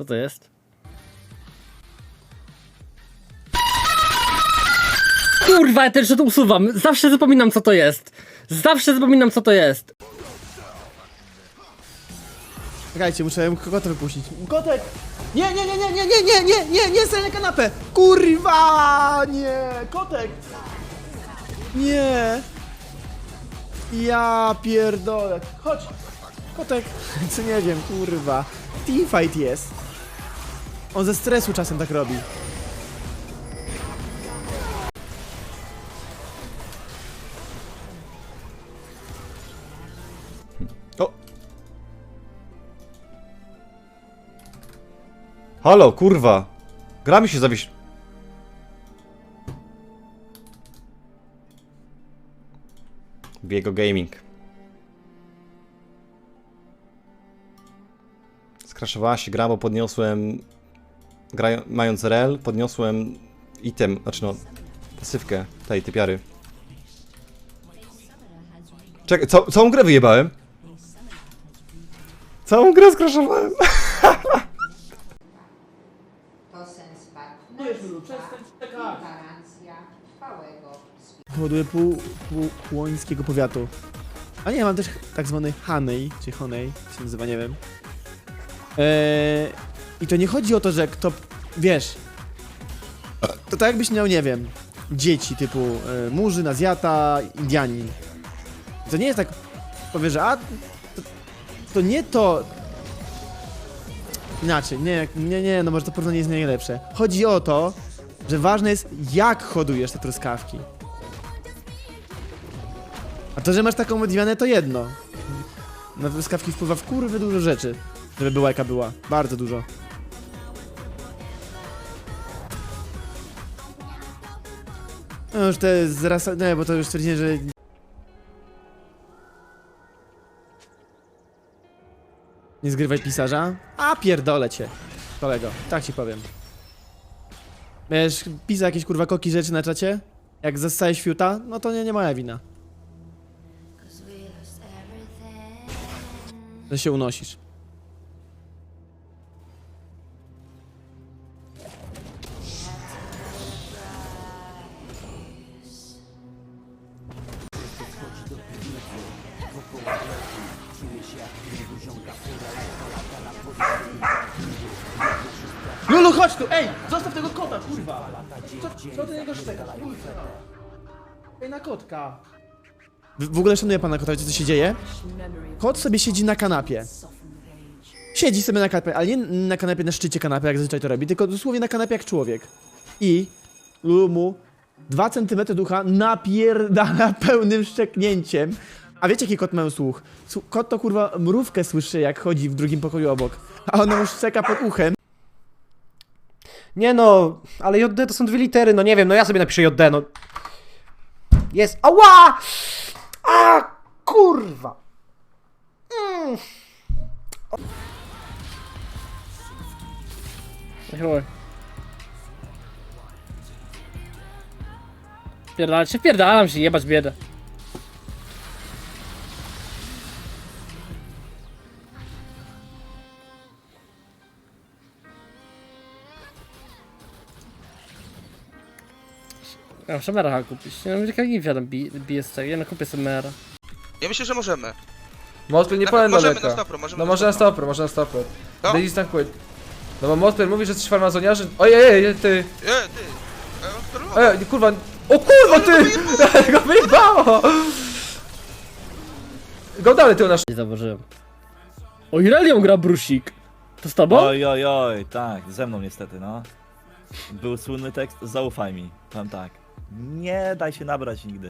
Co to jest? Kurwa, ja też to usuwam. Zawsze zapominam co to jest. Zawsze zapominam co to jest. Czekajcie, muszę kota wypuścić. Kotek! Nie, nie, nie, nie, nie, nie, nie, nie, nie, nie, stoi na kanapę! Kurwa! Nie! Kotek! Nie! Ja pierdolę. Chodź! Kotek! Co nie wiem, kurwa. Teamfight jest. On ze stresu czasem tak robi. O! Halo, kurwa. Gra mi się zawiś... Biego Gaming. Skraszowała się gra, bo podniosłem... Graj... Mając rel, podniosłem item, znaczy no... Pasywkę tej typiary. Czekaj, ca całą grę wyjebałem? Całą grę skraszowałem. To sens trwałego powoduje pół, pół łońskiego powiatu. A nie, mam też tak zwany Hanej, czy Honej, jak się nazywa, nie wiem. Eee, I to nie chodzi o to, że kto, wiesz, to tak jakbyś miał, nie wiem, dzieci typu e, Murzyn, Azjata, Indianin. To nie jest tak, powiesz, że a, to, to nie to... Inaczej, nie, nie, nie, no może to porównanie jest nie najlepsze. Chodzi o to, że ważne jest, jak hodujesz te truskawki. A to, że masz taką odwianę, to jedno. Na truskawki wpływa w kurwy dużo rzeczy, żeby była jaka była. Bardzo dużo. No już to jest zaraz... Nie, bo to już stwierdzenie, że... Nie zgrywaj pisarza? A pierdolę cię, kolego. Tak ci powiem. Wiesz, pisa jakieś kurwa koki rzeczy na czacie? Jak zastajesz fiuta? No to nie, nie moja wina. Że się unosisz. Lulu, chodź tu! Ej! Zostaw tego kota, kurwa! Co, co do niego szczeka? Ej, na kotka! W, w ogóle szanuję pana kota, wiecie co się dzieje? Kot sobie siedzi na kanapie. Siedzi sobie na kanapie, ale nie na kanapie na szczycie kanapy, jak zazwyczaj to robi, tylko dosłownie na kanapie jak człowiek. I Lulu mu 2 cm ducha napierdala pełnym szczeknięciem. A wiecie jaki kot ma słuch? Słu- Kot to kurwa mrówkę słyszy jak chodzi w drugim pokoju obok. A ona mu szczeka pod uchem. Nie no, ale JD to są dwie litery, no nie wiem, no ja sobie napiszę JD, no. Jest, ała! A, kurwa! Mm. Chyba. Pierdalam się, pierdalam się, jebać biedę. Ja muszę mera kupić. Nie wiem, jaka nie wiadomo BSC. Ja no kupię sobie mera. Ja myślę, że możemy. Mosper nie Na- powiem możemy daleko. na stopro, możemy No na może na stopro. stopro, może na stopro. No. Daisy tankuje. No bo Mosper mówi, że jesteś farmazoniarzem. Ojej, ej, ty. E, ty! E, obserwował. Ej, kurwa. O kurwa, ty! Go wyjebało! Go dalej, ty nasz. Nie zauważyłem. O Irelią gra Brusik. To z tobą? Oj, oj, oj, tak, ze mną niestety, no. Był słynny tekst, zaufaj mi, tam tak. Nie daj się nabrać nigdy.